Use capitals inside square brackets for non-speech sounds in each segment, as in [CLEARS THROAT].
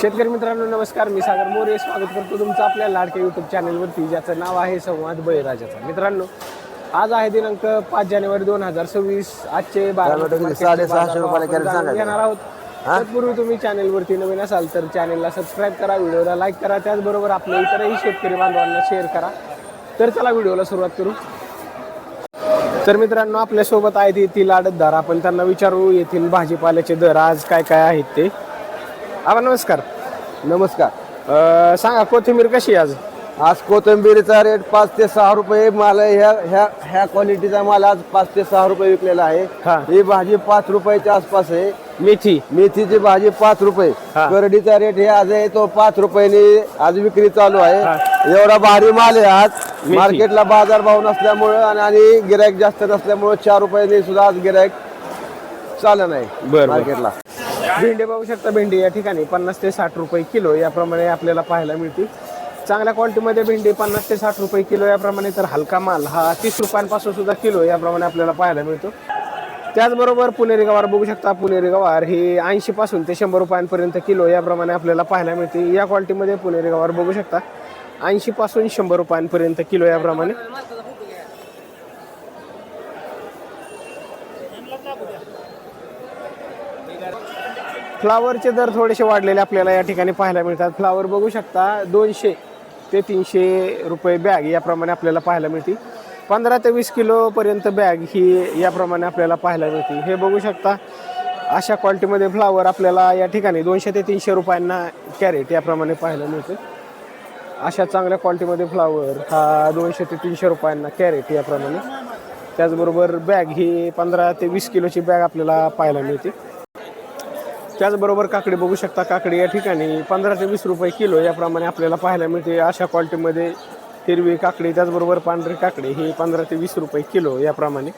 शेतकरी मित्रांनो नमस्कार. मी सागर मोरे. स्वागत करतो तुमचं आपल्या लाडक्या युट्यूब चॅनलवरती ज्याचं नाव आहे संवाद बळीराजाचा. मित्रांनो आज आहे दिनांक पाच जानेवारी दोन हजार सव्वीस. आजचे बारा घेणार आहोत. तत्पूर्वी तुम्ही चॅनलवरती नवीन असाल तर चॅनलला सबस्क्राईब करा व्हिडिओला लाईक करा. त्याचबरोबर आपल्या इतरही शेतकरी बांधवांना शेअर करा. तर चला व्हिडिओला सुरुवात करू. तर मित्रांनो आपल्यासोबत आहेत येथील आडतदार आपण त्यांना विचारू येथील भाजीपाल्याचे दर आज काय काय आहेत ते आबा नमस्कार नमस्कार अं, सांगा कोथिंबीर कशी आहे आज आज कोथिंबीरीचा रेट पाच ते सहा रुपये माल आहे. ह्या ह्या ह्या क्वालिटीचा माल आज पाच ते सहा रुपये विकलेला आहे हा. ही भाजी पाच रुपयाच्या आसपास आहे मेथी मेथीची भाजी पाच रुपये हा. करडीचा रेट हे आज आहे तो पाच रुपयाने आज विक्री चालू. आहे एवढा भारी माल आहे आज. मार्केटला बाजार भाव नसल्यामुळं आणि- आणि गिराईक जास्त नसल्यामुळं चार रुपयाने सुद्धा आज गिराईक चाललं नाही. मार्केटला. भेंडी बघू शकता भेंडी या ठिकाणी पन्नास ते साठ रुपये किलो याप्रमाणे आपल्याला पाहायला मिळतील. चांगल्या क्वालिटीमध्ये भेंडी पन्नास ते साठ रुपये किलो याप्रमाणे तर हलका माल हा तीस रुपयांपासून सुद्धा किलो याप्रमाणे आपल्याला पाहायला मिळतो. त्याचबरोबर पुणेरी गवार बघू शकता. पुणेरी गवार ही ऐंशी पासून ते शंभर रुपयांपर्यंत किलो याप्रमाणे आपल्याला पाहायला मिळते. या क्वालिटीमध्ये पुणेरी गवार बघू शकता. ऐंशी पासून शंभर रुपयांपर्यंत किलो याप्रमाणे. फ्लावरचे दर थोडेसे वाढलेले आपल्याला या ठिकाणी पाहायला मिळतात. फ्लावर बघू शकता दोनशे ते तीनशे रुपये बॅग याप्रमाणे आपल्याला पाहायला मिळते पंधरा ते वीस किलोपर्यंत बॅग ही याप्रमाणे आपल्याला पाहायला मिळते हे बघू शकता अशा क्वालिटीमध्ये फ्लावर आपल्याला या ठिकाणी दोनशे ते तीनशे रुपयांना कॅरेट याप्रमाणे पाहायला मिळते अशा चांगल्या क्वालिटीमध्ये फ्लावर हा दोनशे ते तीनशे रुपयांना कॅरेट याप्रमाणे. त्याचबरोबर बॅग ही पंधरा ते वीस किलोची बॅग आपल्याला पाहायला मिळते. त्याचबरोबर काकडी बघू शकता काकडी या ठिकाणी पंधरा ते वीस रुपये किलो याप्रमाणे आपल्याला पाहायला मिळते. अशा क्वालिटीमध्ये हिरवी काकडी त्याचबरोबर पांढरी काकडी ही पंधरा ते वीस रुपये किलो याप्रमाणे.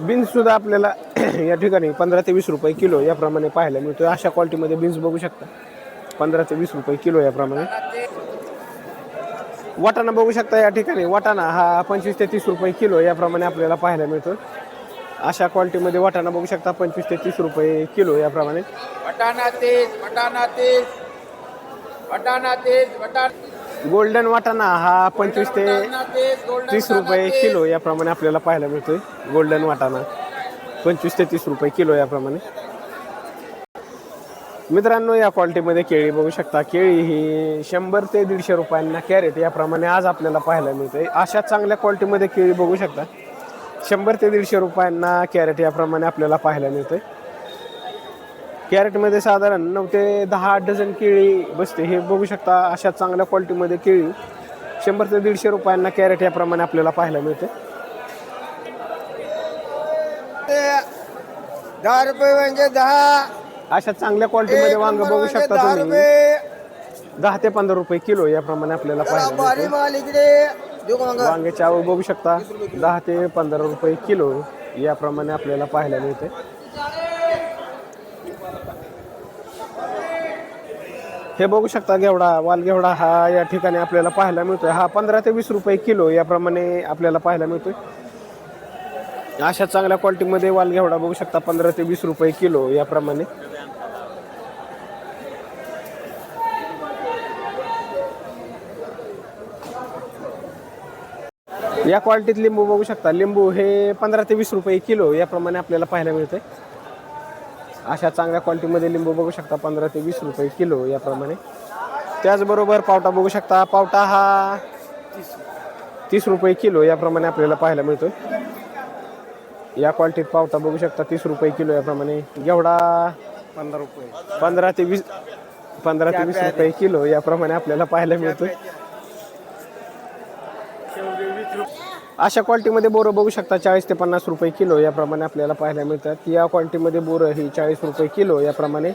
बीन्ससुद्धा आपल्याला [CLEARS THROAT] या ठिकाणी पंधरा ते वीस रुपये किलो याप्रमाणे पाहायला मिळतो अशा क्वालिटीमध्ये बीन्स बघू शकता. पंधरा ते वीस रुपये किलो याप्रमाणे. वाटाणा बघू शकता या ठिकाणी. वाटाणा हा पंचवीस ते तीस रुपये किलो याप्रमाणे आपल्याला पाहायला मिळतो अशा क्वालिटीमध्ये वाटाणा बघू शकता पंचवीस ते तीस रुपये किलो याप्रमाणे. वटाणा तेज वटाणा तेज वटाणा तेज वटाणा गोल्डन वाटाणा हा पंचवीस ते तीस रुपये किलो याप्रमाणे आपल्याला पाहायला मिळतोय. गोल्डन वाटाणा. पंचवीस ते तीस रुपये किलो याप्रमाणे. मित्रांनो या क्वालिटीमध्ये केळी बघू शकता. केळी ही शंभर ते दीडशे रुपयांना कॅरेट याप्रमाणे आज आपल्याला पाहायला मिळते अशा चांगल्या क्वालिटीमध्ये केळी बघू शकता. शंभर ते दीडशे रुपयांना कॅरेट याप्रमाणे आपल्याला पाहायला मिळते कॅरेटमध्ये साधारण नऊ ते दहा डझन केळी बसते. हे बघू शकता अशा चांगल्या क्वालिटीमध्ये केळी शंभर ते दीडशे रुपयांना कॅरेट याप्रमाणे आपल्याला पाहायला मिळते दहा रुपये म्हणजे दहा. अशा चांगल्या क्वालिटीमध्ये वांग बघू शकता दहा तुम्ही. रुपये. दहा ते पंधरा रुपये किलो याप्रमाणे आपल्याला पाहायला भारी मिळते. माल इकडे. देऊ का मग? वांग्याची आवक बघू शकता. दहा ते पंधरा रुपये किलो याप्रमाणे आपल्याला पाहायला मिळते. हे बघू शकता घेवडा वाल घेवडा हा या ठिकाणी आपल्याला पाहायला मिळतोय. हा पंधरा ते वीस रुपये किलो याप्रमाणे आपल्याला पाहायला मिळतोय. अशा चांगल्या क्वालिटीमध्ये वाल घेवडा बघू शकता पंधरा ते वीस रुपये किलो याप्रमाणे. या क्वालिटीत लिंबू बघू शकता. लिंबू हे पंधरा ते वीस रुपये किलो याप्रमाणे आपल्याला पाहायला मिळते अशा चांगल्या क्वालिटीमध्ये लिंबू बघू शकता पंधरा ते वीस रुपये किलो याप्रमाणे. त्याचबरोबर पावटा बघू शकता. पावटा हा तीस रुपये किलो याप्रमाणे आपल्याला पाहायला मिळतो या क्वालिटीत पावटा बघू शकता तीस रुपये किलो याप्रमाणे. घेवडा पंधरा रुपये. पंधरा ते वीस पंधरा ते वीस रुपये किलो याप्रमाणे आपल्याला पाहायला मिळतो अशा क्वालिटीमध्ये बोरं बघू शकता चाळीस ते पन्नास रुपये किलो याप्रमाणे आपल्याला पाहायला मिळतात. या क्वालिटीमध्ये बोरं ही चाळीस रुपये किलो याप्रमाणे.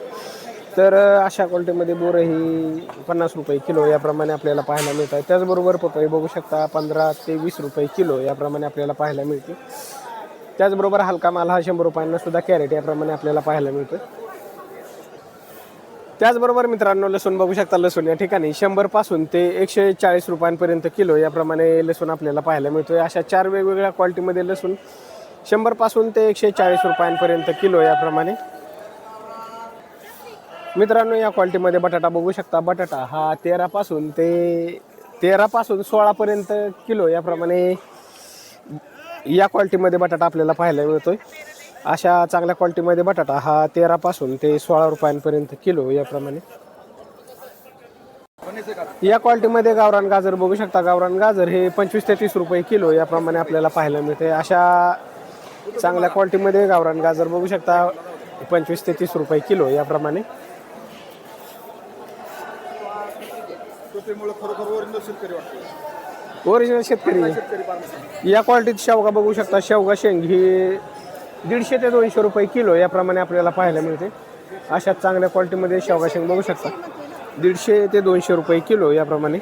तर अशा क्वालिटीमध्ये बोरं ही पन्नास रुपये किलो याप्रमाणे आपल्याला पाहायला मिळतात. त्याचबरोबर पपई बघू शकता पंधरा ते वीस रुपये किलो याप्रमाणे आपल्याला पाहायला मिळते त्याचबरोबर हलका माल हा शंभर रुपयांना सुद्धा कॅरेट याप्रमाणे आपल्याला पाहायला मिळतो त्याचबरोबर मित्रांनो लसूण बघू शकता लसूण या ठिकाणी शंभरपासून ते एकशे चाळीस रुपयांपर्यंत किलो याप्रमाणे लसूण आपल्याला पाहायला मिळतोय. अशा चार वेगवेगळ्या क्वालिटीमध्ये लसूण शंभरपासून ते एकशे चाळीस रुपयांपर्यंत किलो याप्रमाणे. मित्रांनो या क्वालिटीमध्ये बटाटा बघू शकता. बटाटा हा तेरापासून ते तेरापासून सोळापर्यंत किलो याप्रमाणे या क्वालिटीमध्ये बटाटा आपल्याला पाहायला मिळतोय. अशा चांगल्या क्वालिटीमध्ये बटाटा हा तेरापासून ते सोळा रुपयांपर्यंत किलो याप्रमाणे. या क्वालिटीमध्ये गावरान गाजर बघू शकता. गावरान गाजर हे पंचवीस ते तीस रुपये किलो याप्रमाणे आपल्याला पाहायला मिळते अशा चांगल्या क्वालिटीमध्ये गावरान गाजर बघू शकता. पंचवीस ते तीस रुपये किलो याप्रमाणे. ओरिजिनल शेतकरी. या क्वालिटीत शेवगा बघू शकता. शेवगा शेंग ही दीडशे ते दोनशे रुपये किलो याप्रमाणे आपल्याला पाहायला मिळते. अशा चांगल्या क्वालिटीमध्ये शेवगा शेंग बघू शकता. दीडशे ते दोनशे रुपये किलो याप्रमाणे.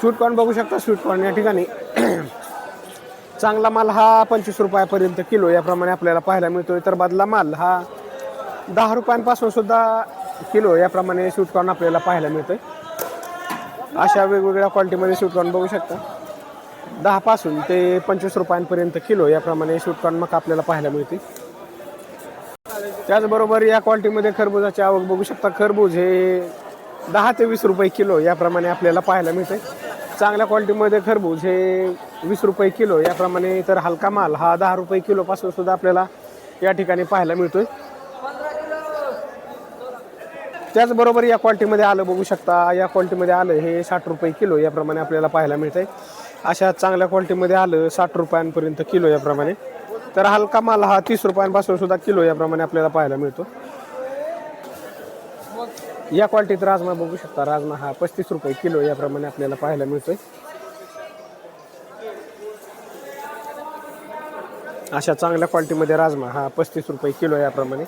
स्वीटकॉर्न बघू शकता. स्वीटकॉर्न या ठिकाणी. [CLEARS THROAT] चांगला माल हा पंचवीस रुपयापर्यंत किलो याप्रमाणे आपल्याला पाहायला मिळतो तर बदला माल हा दहा रुपयांपासून सुद्धा किलो याप्रमाणे स्वीटकॉर्न आपल्याला पाहायला मिळतोय. अशा वेगवेगळ्या क्वालिटीमध्ये स्वीटकॉर्न बघू शकता. दहापासून ते पंचवीस रुपयांपर्यंत किलो याप्रमाणे स्वीटकॉर्न मग आपल्याला पाहायला मिळते. त्याचबरोबर या क्वालिटीमध्ये खरबुजाची आवक बघू शकता. खरबूज हे दहा ते वीस रुपये किलो याप्रमाणे आपल्याला पाहायला मिळते. चांगल्या क्वालिटीमध्ये खरबूज हे वीस रुपये किलो याप्रमाणे तर हलका माल हा दहा रुपये किलोपासून सुद्धा आपल्याला या ठिकाणी पाहायला मिळतोय. त्याचबरोबर या क्वालिटीमध्ये आलं बघू शकता. या क्वालिटीमध्ये आलं हे साठ रुपये किलो याप्रमाणे आपल्याला पाहायला मिळतंय. अशा चांगल्या क्वालिटीमध्ये आलं साठ रुपयांपर्यंत किलो याप्रमाणे. तर हलका माल हा तीस रुपयांपासून सुद्धा किलो याप्रमाणे आपल्याला पाहायला मिळतो. या क्वालिटीत राजमा बघू शकता. राजमा हा पस्तीस रुपये किलो याप्रमाणे आपल्याला पाहायला मिळतोय. अशा चांगल्या क्वालिटीमध्ये राजमा हा पस्तीस रुपये किलो याप्रमाणे.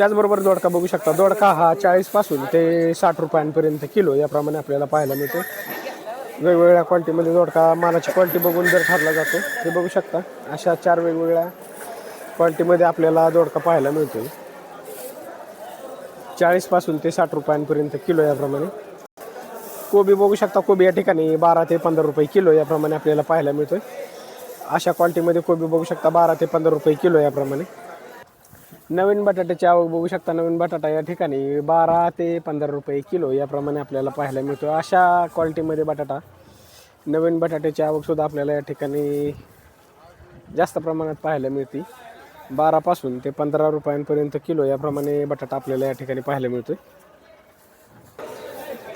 त्याचबरोबर दोडका बघू शकता. दोडका हा चाळीसपासून ते साठ रुपयांपर्यंत किलो याप्रमाणे आपल्याला पाहायला मिळतो. वेगवेगळ्या क्वालिटीमध्ये दोडका मालाची क्वालिटी बघून दर ठरला जातो हे बघू शकता. अशा चार वेगवेगळ्या क्वालिटीमध्ये आपल्याला दोडका पाहायला मिळतो चाळीसपासून ते साठ रुपयांपर्यंत किलो याप्रमाणे. कोबी बघू शकता. कोबी या ठिकाणी बारा ते पंधरा रुपये किलो याप्रमाणे आपल्याला पाहायला मिळतो अशा क्वालिटीमध्ये कोबी बघू शकता. बारा ते पंधरा रुपये किलो याप्रमाणे. नवीन बटाट्याची आवक बघू शकता. नवीन बटाटा या ठिकाणी बारा ते पंधरा रुपये किलो याप्रमाणे आपल्याला पाहायला मिळतो. अशा क्वालिटीमध्ये बटाटा नवीन बटाट्याची आवकसुद्धा आपल्याला या ठिकाणी जास्त प्रमाणात पाहायला मिळते. बारापासून ते पंधरा रुपयांपर्यंत किलो याप्रमाणे बटाटा आपल्याला या ठिकाणी पाहायला मिळतो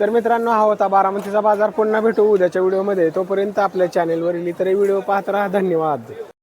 तर मित्रांनो हा होता बारामतीचा बाजार. पुन्हा भेटू उद्याच्या व्हिडिओमध्ये. तोपर्यंत आपल्या चॅनेलवरील इतर व्हिडिओ पाहत राहा. धन्यवाद.